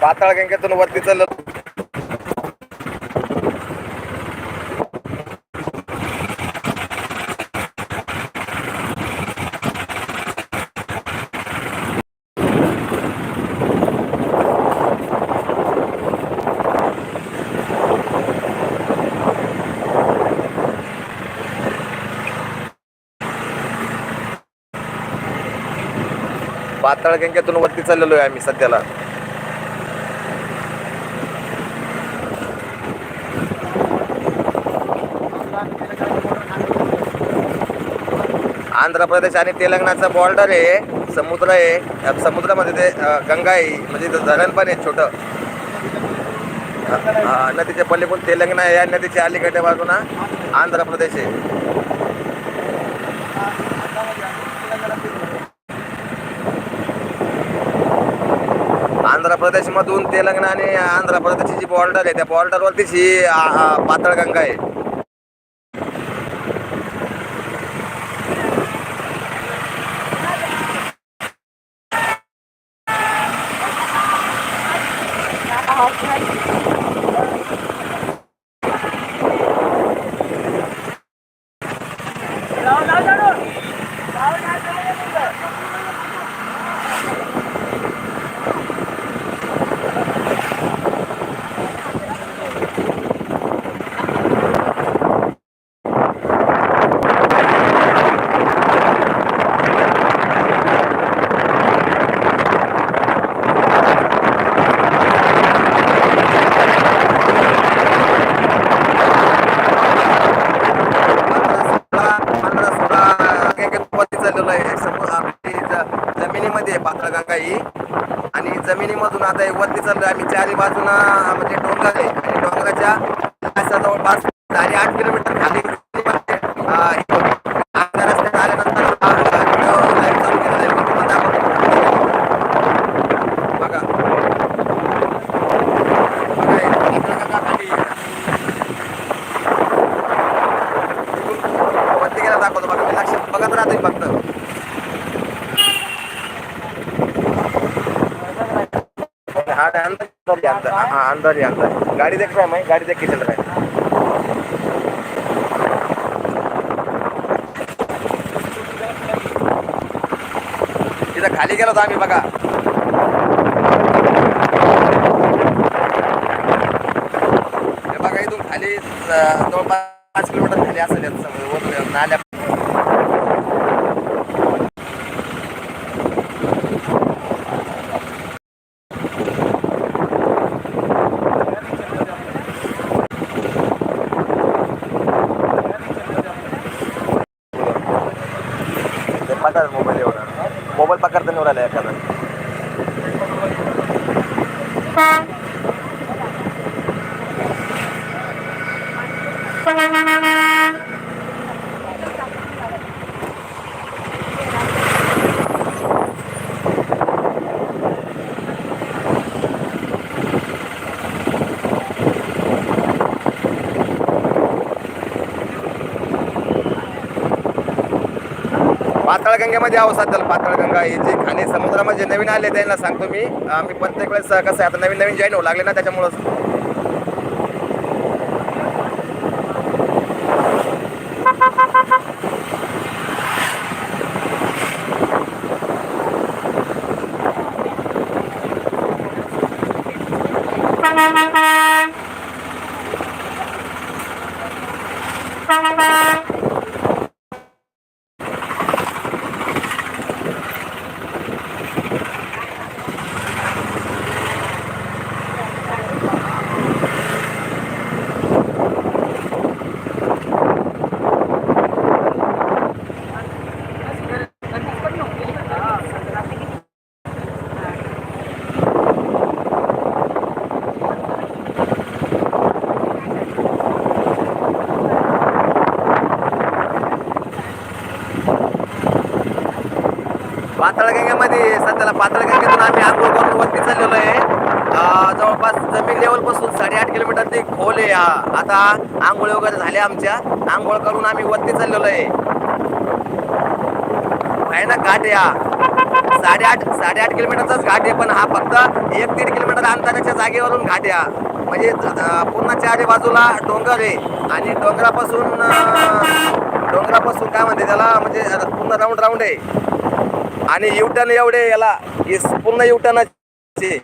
पाताळ गंगेतून वरती चाललं. पाताळ गंगेतून वरती चाललेलो आहे आम्ही सध्याला. आंध्र प्रदेश आणि तेलंगणाचा बॉर्डर आहे समुद्र आहे समुद्रामध्ये ते गंगा आहे म्हणजे इथं धरण पण आहे छोटं. नदीच्या पल्लीकडून तेलंगणा आहे या नदीच्या अलीकडच्या बाजूना आंध्र प्रदेश आहे. आंध्र प्रदेशमधून तेलंगणा आणि आंध्र प्रदेशची जी बॉर्डर आहे त्या बॉर्डरवरतीच ही पातळगंगा आहे पंधरा सोळा वरती चाललेलो आहे समोर आपली ज- जमिनीमध्ये आहे पाताळगंगा ही आणि जमिनीमधून आता हे वरती चाललोय आम्ही चारी बाजूना म्हणजे डोंगर आहे आणि जवळपास साडे आठ किलोमीटर खाली रस्त्यात आल्यानंतर हा बघा. वरती गेला दाखवतो बघा. मी लक्ष बघत फक्त. अंदर अंदर अंदर गाड़ी देख रहा है मैं गाड़ी देख के चल रहा है इथं खाली गेलो होतो आम्ही बघा. हे बघा इथून खाली जवळपास पाच किलोमीटर खाली असं याचं समजा वरून नाल्या ते पकड मोबाईल एवढा मोबाईल पकडता नाही राहिला एखादा. पाताळगंगेमध्ये आहो सध्याला पाताळगंगा हे जे आणि समुद्रामध्ये जे नवीन आले त्यांना सांगतो मी. आम्ही प्रत्येक वेळेस कसं आहे आता नवीन नवीन जॉईन होऊ लागले ना त्याच्यामुळं पाताळगंगेमध्ये सध्याला पाताळगंगेतून आम्ही आंघोळ करून वरती चाललेलो आहे अं, जवळपास जमीन लेवलपासून साडेआठ खोल आहे. हा आता आंघोळ वगैरे झाल्या आमच्या. आंघोळ करून आम्ही वरती चाललेलो आहे. भयानक घाट आहे हा. साडेआठ साडेआठ किलोमीटरचाच घाट आहे पण हा फक्त एक दीड किलोमीटर अंतराच्या जागेवरून घाट आहे म्हणजे पूर्ण चारी बाजूला डोंगर आहे. आणि डोंगरापासून डोंगरापासून काय म्हणते त्याला म्हणजे पूर्ण राऊंड राऊंड आहे. आणि युटन एवढे याला. पूर्ण युटर्नचे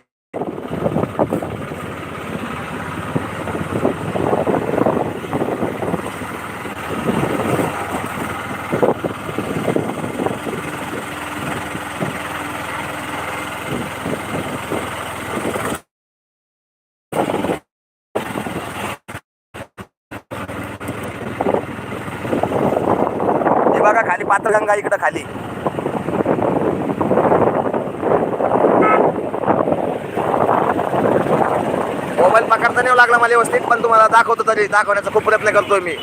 हे बघा खाली पात्रगंगा इकडं खाली. मोबाईल पकडता नाही लागला मला व्यवस्थित पण तुम्हाला दाखवतो तरी दाखवण्याचा खूप प्रयत्न करतोय मी.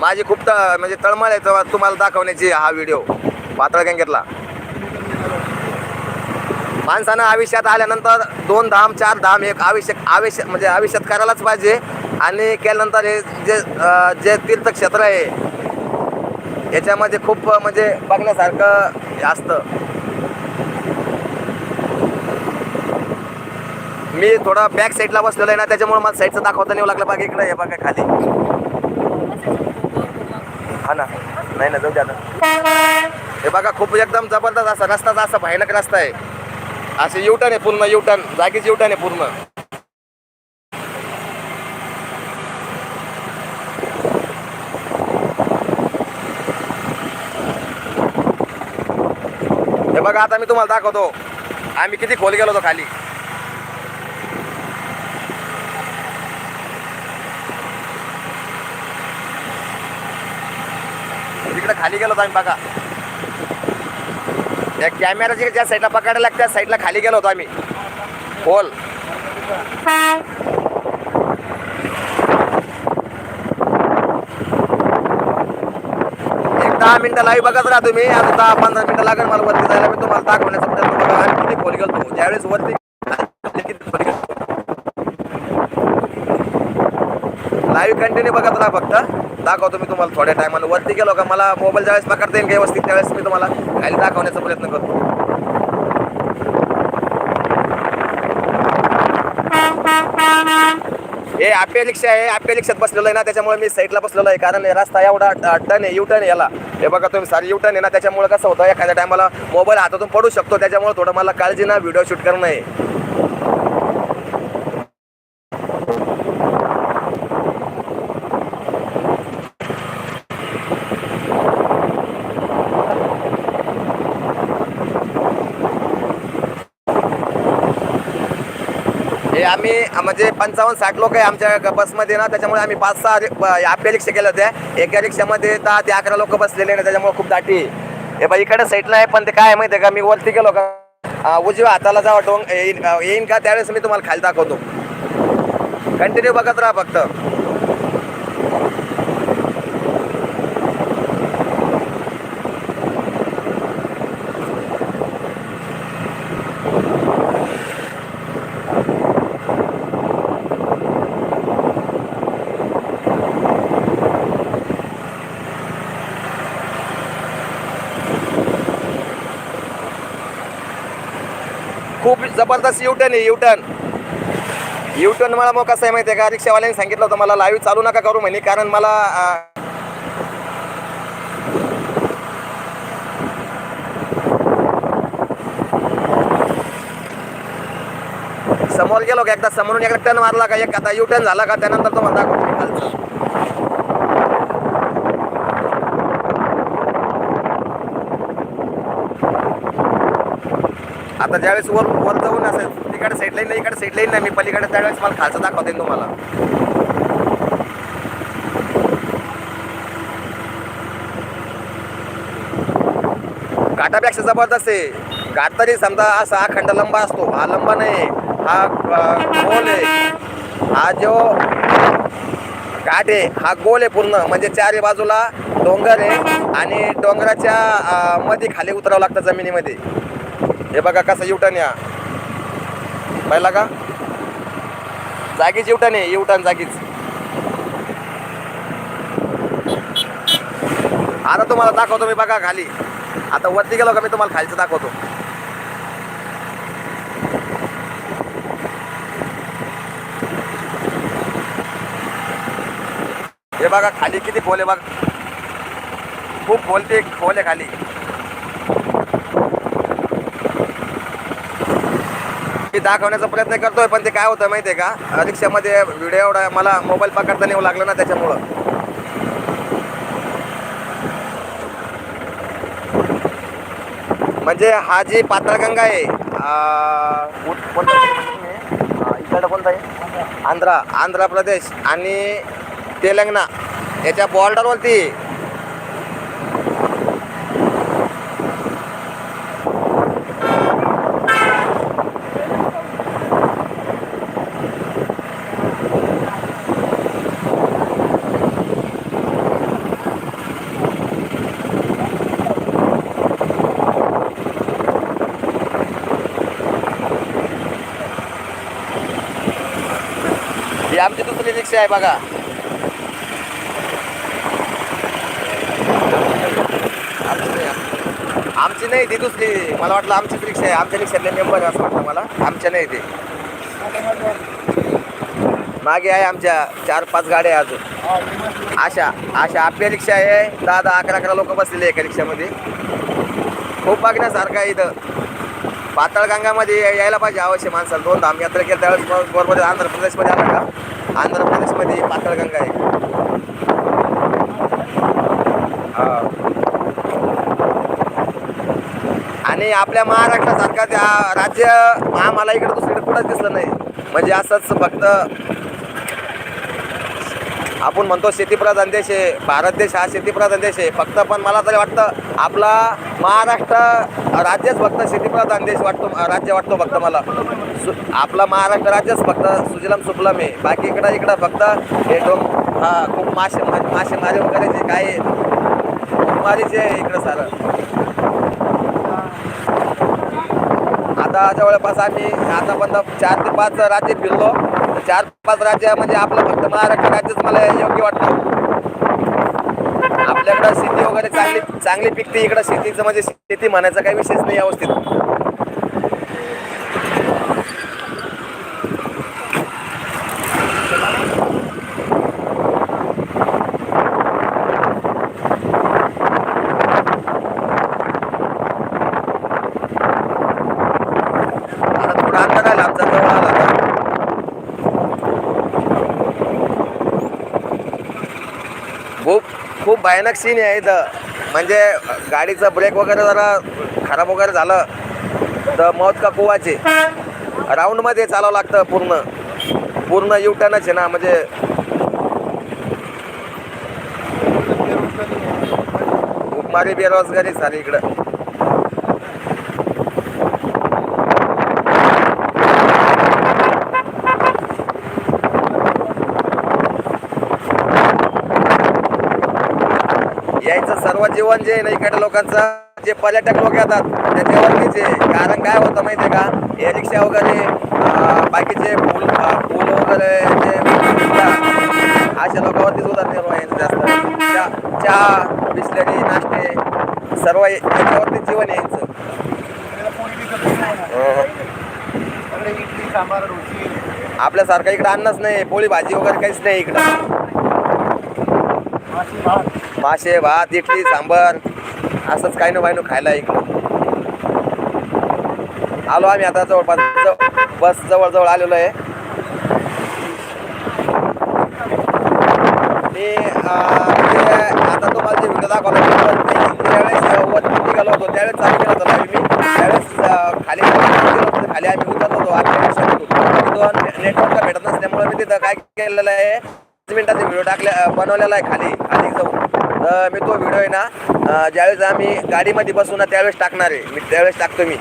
माझी खूप त- म्हणजे तळमळ आहे तुम्हाला दाखवण्याची हा व्हिडिओ पात्रगंगेतला. माणसानं आयुष्यात आल्यानंतर दोन धाम चार धाम एक आवश्यक आवश्यक म्हणजे आयुष्यात करायलाच पाहिजे आणि केल्यानंतर हे जे जे तीर्थक्षेत्र आहे याच्यामध्ये खूप म्हणजे बघण्यासारखं असतं. मी थोडा बॅक साईडला बसलेलो आहे ना त्याच्यामुळे मला साईडचं दाखवता येऊ लागलं. बाकी इकडे हे बघा खाली. हा ना. नाही ना जाऊ द्या हे बघा खूप एकदम जबरदस्त असा रस्ताचा असा भयानक रस्ता आहे. असे युटन आहे पूर्ण युटन जागीच युटन आहे पूर्ण. बघा आता मी तुम्हाला दाखवतो. आम्ही किती खोल गेलो होतो खाली. तिकडे खाली गेलो होतो आम्ही बघा. या कॅमेराची ज्या साईडला पकडायला लागते त्या साईडला खाली गेलो होतो आम्ही. खोल एक दहा मिनिटं लाईव्ह बघत राहा तुम्ही. आता दहा पंधरा मिनिटं लागेल मला वरती जायला. मी तुम्हाला दाखवण्याचा प्रयत्न बघा आम्ही किती खोल गेलो ज्यावेळेस वरती लाईव्ह कंटिन्यू बघत राहा फक्त. दाखवतो मी तुम्हाला थोड्या टायमाला वरती गेलो का मला मोबाईल ज्यावेळेस पकडता येईल व्यवस्थित त्यावेळेस मी तुम्हाला खाली दाखवण्याचा प्रयत्न करतो. हे आपे रिक्षा आहे आपे रिक्षात बसलेलो आहे ना त्याच्यामुळे मी साईडला बसलेलो आहे. कारण रस्ता एवढा टन आहे युटर्न आहे याला. हे बघा तुम्ही सारी युटर्न आहे ना त्याच्यामुळे कसं होतं एखाद्या टायमाला मोबाईल हातातून पडू शकतो. त्याच्यामुळे थोडं मला काळजी ना व्हिडिओ शूट करणं आहे. आम्ही म्हणजे पंचावन्न साठ लोक आहे आमच्या बसमध्ये ना त्याच्यामुळे आम्ही पाच सहा आपल्या रिक्षा केल्या होत्या. एका रिक्षामध्ये दहा ते अकरा लोक बसलेले ना त्याच्यामुळे खूप दाटी हे बा इकडे साईडला आहे पण ते काय माहिती आहे का? मी वरती गेलो का? उजव्या हाताला जेव्हा डोंग येईन का? त्यावेळेस मी तुम्हाला खाली दाखवतो. कंटिन्यू बघत राहा फक्त खूप जबरदस्त युटर्न आहे युटर्न युटर्न मला मग कसं आहे माहिती आहे का? रिक्षावाल्याने सांगितलं होतं मला लाईव्ह चालू नका करू म्हणे. कारण मला समोर गेलो का? एकदा समोरून एकदा टर्न मारला का? एक आता युटर्न झाला का? त्यानंतर तो दाखवतो तर ज्यावेळेस वर वर जाऊन असेल तिकडे सेट लाईन नाही इकडे सेट लाईन नाही मी पलीकडे त्यावेळेस मला खालचं दाखवते तुम्हाला. घाटापेक्षा जबरदस्त आहे. घाट तरी समजा असा हा खंड लंबा असतो. हा लंबा नाही हा गोल आहे. हा जो घाट आहे हा गोल आहे पूर्ण. म्हणजे चारही बाजूला डोंगर आहे आणि डोंगराच्या मध्ये खाली उतरावं लागतं जमिनीमध्ये. हे बघा कसं युटन या. पाहिला का? जागीच युटन आहे युटन जागीच. आता तुम्हाला दाखवतो मी बघा खाली. आता वरती गेलो का मी तुम्हाला खालचं दाखवतो. हे बघा खाली किती खोल आहे बघा. खूप खोलते खोल आहे खाली. दाखवण्याचा प्रयत्न करतोय पण ते काय होतं माहिती आहे का? रिक्षामध्ये व्हिडिओ एवढा मला मोबाईल पकडता नेऊ लागला ना त्याच्यामुळं. म्हणजे हा जी पाताळगंगा आहे इकडं कोणता आहे? आंध्रा आंध्र प्रदेश आणि तेलंगणा. याच्या बॉर्डरवरती आहे. ही आमची कसे आहे बघा. आमची नाही, ती दुसरी. मला वाटलं आमचीच रिक्षा आहे. आमच्या रिक्षातले मेंबर आहे असं वाटतं मला. आमच्या नाही ते. मागे आहे आमच्या चार पाच गाड्या अजून. अशा अशा आपल्या रिक्षा आहे. दहा दहा अकरा अकरा लोक बसलेले एका रिक्षामध्ये. खूप बघण्यासारखं आहे इथं. पाताळगंगामध्ये यायला पाहिजे अवश्य माणसाला. दोन धाम यात्रा केल्या त्यावेळेस बरोबर आंध्र प्रदेशमध्ये आला का? आंध्र प्रदेशमध्ये पाताळगंगा आहे. आणि आपल्या महाराष्ट्रासारखा त्या राज्य आम्हाला इकडे दुसरीकडे कुठंच दिसलं नाही. म्हणजे असंच फक्त आपण म्हणतो शेतीप्रधान देश आहे भारत देश हा शेतीप्रधान देश आहे. फक्त पण मला तरी वाटतं आपला महाराष्ट्र राज्यच फक्त शेतीप्रधान देश वाटतो राज्य वाटतो फक्त मला. सु आपला महाराष्ट्र राज्यच फक्त सुजलम सुफलम आहे. बाकी इकडं इकडं फक्त हे डोंग हा खूप मासे मा- मासेमारी वगैरे जे काय आहे, मारीचे आहे इकडं सारं. आता जवळपास आम्ही आतापर्यंत चार ते पाच राज्य फिरलो. चार पाच राज्य म्हणजे आपलं फक्त महाराष्ट्र राज्यच मला योग्य वाटतं. आपल्याकडं शेती वगैरे चांगली चांगली पिकते इकडं शेतीचं म्हणजे शेती म्हणायचा काही विषयच नाही व्यवस्थित आता थोडा अंतर आला आमचा जवळ आला आता. खूप भयानक सीन आहे इथं. म्हणजे गाडीचं ब्रेक वगैरे जरा खराब वगैरे झालं तर मौत का कुवाचे? राऊंडमध्ये चालावं लागतं पूर्ण. पूर्ण युटर्नच आहे ना म्हणजे भूकमारी बेरोजगारी झाली इकडं. यायचं सर्व जीवन जे ना इकडे लोकांचं जे पर्यटक लोक येतात त्याच्यावरतीच आहे. कारण काय होतं माहिती का? हे रिक्षा वगैरे बाकीचे पूल पूल वगैरे जे अशा लोकांवरतीच उदरनिर्वाह यांचं जास्त. चहा बिस्लरी नाश्ते सर्व या- जीवन यायचं. आपल्यासारखं इकडं अन्नच नाही पोळी भाजी वगैरे काहीच नाही इकडं. मासे भात इडली सांबर असंच काही ना काही खायला इकडं आलो आम्ही आता जवळपास बस जवळजवळ आलेलो आहे. मी आता तुम्हाला जे व्हिडिओ दाखवला त्यावेळेस ज्यावेळेस वरती निघालो होतो त्यावेळेस चालू केला होता मी. त्यावेळेस खाली खाली आम्ही उतरलो होतो नेटवर्क भेटत नसल्यामुळे मी तिथं काय केलेलं आहे पाच मिनिटाचा व्हिडिओ टाकल्या बनवलेला आहे खाली. मी तो व्हिडिओ आहे ना ज्यावेळेस आम्ही गाडीमध्ये बसू ना त्यावेळेस टाकणार आहे. मी त्यावेळेस टाकतो मी.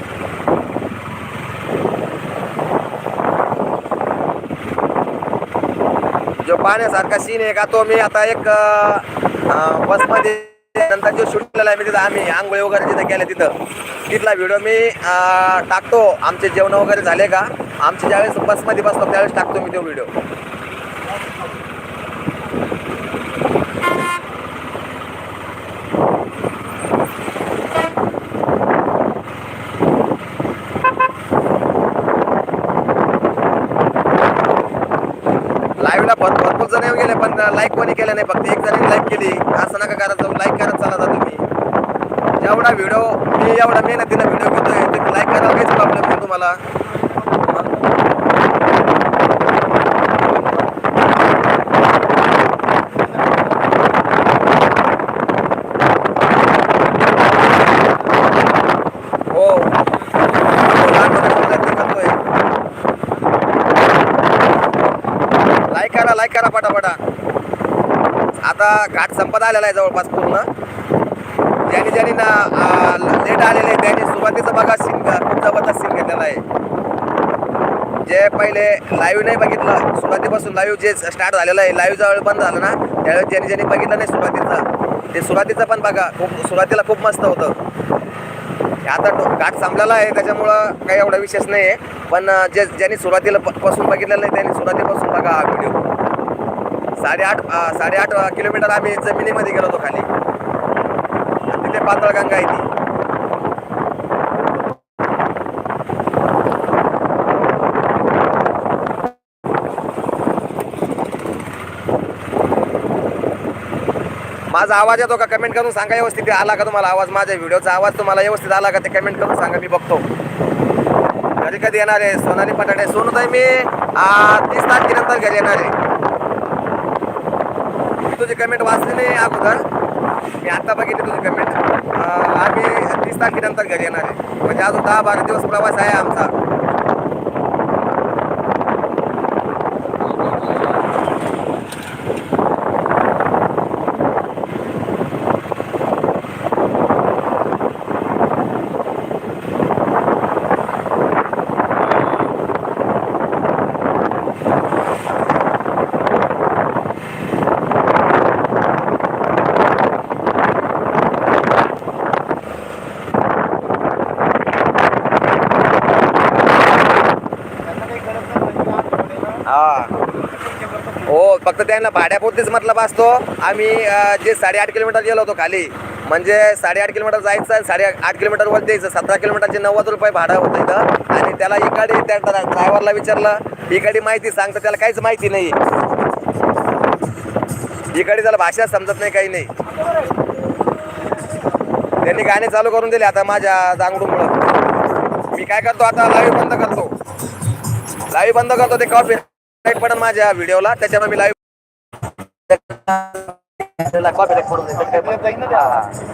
जो पाहण्यासारखा सीन आहे का तो मी आता एक बसमध्ये नंतर जो शूट केलेला आहे मी तिथं आम्ही आंघोळी वगैरे तिथं केल्या तिथं तिथला व्हिडिओ मी टाकतो. आमचे जेवण वगैरे झाले का? आमचे ज्यावेळेस बसमध्ये बसतो त्यावेळेस टाकतो मी तो व्हिडिओ जण पण लाईक कोणी केलं नाही फक्त एक जणी लाईक केली. असं नका करायचं लाईक करत चला जा तुम्ही. एवढा व्हिडिओ मी एवढा मेहनतीनं व्हिडिओ घेतोय तुम्ही लाईक करायला काहीच प्रॉब्लेम नाही तुम्हाला हो लाईक करा लाईक करा पटापटा आता घाट संपत आलेला आहे जवळपास पूर्ण. ज्याने ज्यांनी ना लेट आलेले आहे त्यांनी सुरुवातीचं बघा सीन खूप जबरदस्त सीन घेतलेला आहे. जे पहिले लाईव्ह नाही बघितलं सुरुवातीपासून लाईव्ह जे स्टार्ट झालेलं आहे लाईव्ह जवळ बंद झालं ना त्यावेळेस ज्याने ज्यांनी बघितलं नाही सुरुवातीचं. ते सुरुवातीचं पण बघा खूप सुरुवातीला खूप मस्त होतं. हे आता घाट संपलेला आहे त्याच्यामुळं काही एवढा विशेष नाही आहे पण जे ज्यांनी सुरुवातीला पासून बघितलेलं नाही त्यांनी सुरुवातीपासून बघा हा व्हिडिओ साडेआठ साडेआठ किलोमीटर आम्ही जमिनीमध्ये गेलो होतो खाली. तिथे पातळगंगा आहे ती. माझा आवाज येतो का? कमेंट करून सांगा व्यवस्थित. आला का तुम्हाला आवाज? माझ्या व्हिडिओचा आवाज तुम्हाला व्यवस्थित आला का? ते कमेंट करून सांगा मी बघतो. कधी कधी येणार आहे? सोनाली पटाटे सोनूताई मी तीस तारखेनंतर घरी येणार आहे. तुझी कमेंट वाचली नाही अगोदर. मी आता बघितली तुझी कमेंट आम्ही तीस तारखेनंतर घरी येणार आहे. म्हणजे अजून दहा बारा दिवस प्रवास आहे आमचा त्यांना काही गरज नाही म्हणजे आज थोडे ना हा तुमच्या करतो हो फक्त त्यांना भाड्यापुरतीच मतलब असतो. आम्ही जे साडेआठ किलोमीटर गेलो होतो खाली म्हणजे साडेआठ किलोमीटर जायचं साडे आठ किलोमीटर वर द्यायचं सतरा किलोमीटरचे नव्वद रुपये भाडं होतं इथं. आणि त्याला इकडे त्या ड्रायव्हरला विचारलं इकडे माहिती सांगतं त्याला काहीच माहिती नाही. इकडे त्याला भाषा समजत नाही काही नाही. त्यांनी गाणे चालू करून दिले आता माझ्या जांगडूमुळं. मी काय करतो आता लाईव्ह बंद करतो. लाईव्ह बंद करतो ते कॉपी पण माझ्या व्हिडिओला. त्याच्यामुळे मी लाईव्ह कॉपी पडून जाईल ना ते.